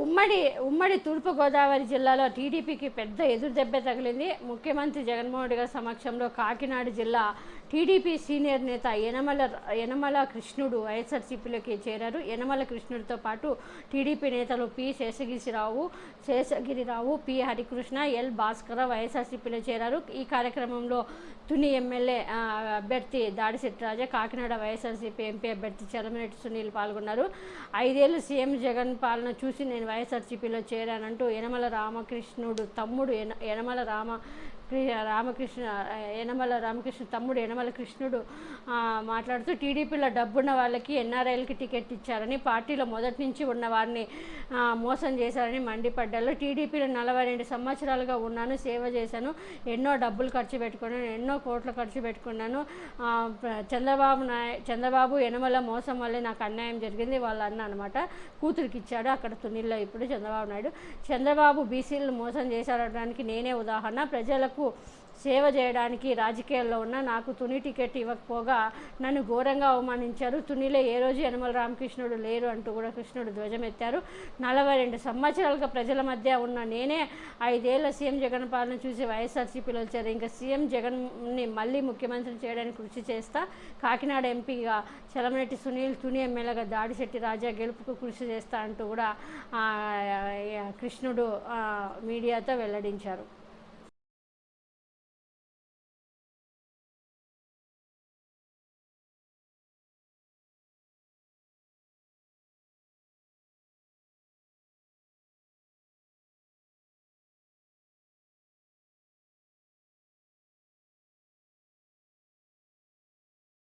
ఉమ్మడి ఉమ్మడి తూర్పుగోదావరి జిల్లాలో టీడీపీకి పెద్ద ఎదురు దెబ్బ తగిలింది. ముఖ్యమంత్రి జగన్మోహన్ రెడ్డి గారి సమక్షంలో కాకినాడ జిల్లా టీడీపీ సీనియర్ నేత యనమల యనమల కృష్ణుడు వైఎస్ఆర్సీపీలోకి చేరారు. యనమల కృష్ణుడితో పాటు టీడీపీ నేతలు P Seshagirirao Seshagirirao P Harikrishna L Bhaskara వైఎస్ఆర్సీపీలో చేరారు. ఈ కార్యక్రమంలో తుని ఎమ్మెల్యే అభ్యర్థి దాడిశెట్టి రాజా కాకినాడ వైఎస్ఆర్సీపీ ఎంపీ అభ్యర్థి చలమనేటి సునీల్ పాల్గొన్నారు. ఐదేళ్ళు సీఎం జగన్ పాలన చూసి నేను వైఎస్ఆర్సీపీలో చేరానంటూ యనమల రామకృష్ణుడు తమ్ముడు యన యనమల రామ రామకృష్ణ యనమల రామకృష్ణ తమ్ముడు యనమల కృష్ణుడు మాట్లాడుతూ టీడీపీలో డబ్బున్న వాళ్ళకి ఎన్ఆర్ఐలకి టికెట్ ఇచ్చారని పార్టీలో మొదటి నుంచి ఉన్న వారిని మోసం చేశారని మండిపడ్డారు. టీడీపీలో నలభై రెండు సంవత్సరాలుగా ఉన్నాను సేవ చేశాను ఎన్నో డబ్బులు ఖర్చు పెట్టుకున్నాను ఎన్నో కోట్లు ఖర్చు పెట్టుకున్నాను. చంద్రబాబు నాయ చంద్రబాబు యనమల మోసం వల్లే నాకు అన్యాయం జరిగింది వాళ్ళ అన్న అనమాట కూతురికి ఇచ్చాడు అక్కడ తునిల్లో ఇప్పుడు చంద్రబాబు నాయుడు. చంద్రబాబు బీసీలను మోసం చేశాడడానికి నేనే ఉదాహరణ. ప్రజలకు సేవ చేయడానికి రాజకీయాల్లో ఉన్న నాకు తుని టికెట్ ఇవ్వకపోగా నన్ను ఘోరంగా అవమానించారు. తునిలో ఏ రోజు యనమల రామకృష్ణుడు లేరు అంటూ కూడా కృష్ణుడు ధ్వజమెత్తారు. నలభై రెండు సంవత్సరాలుగా ప్రజల మధ్య ఉన్న నేనే ఐదేళ్ళ సీఎం జగన్ పాలన చూసి వైఎస్ఆర్సీపీలో వచ్చారు ఇంకా సీఎం జగన్ని మళ్ళీ ముఖ్యమంత్రి చేయడానికి కృషి చేస్తా కాకినాడ ఎంపీగా చలమనేటి సునీల్ తుని ఎమ్మెల్యేగా దాడిశెట్టి రాజా గెలుపుకు కృషి చేస్తా అంటూ కూడా కృష్ణుడు మీడియాతో వెల్లడించారు.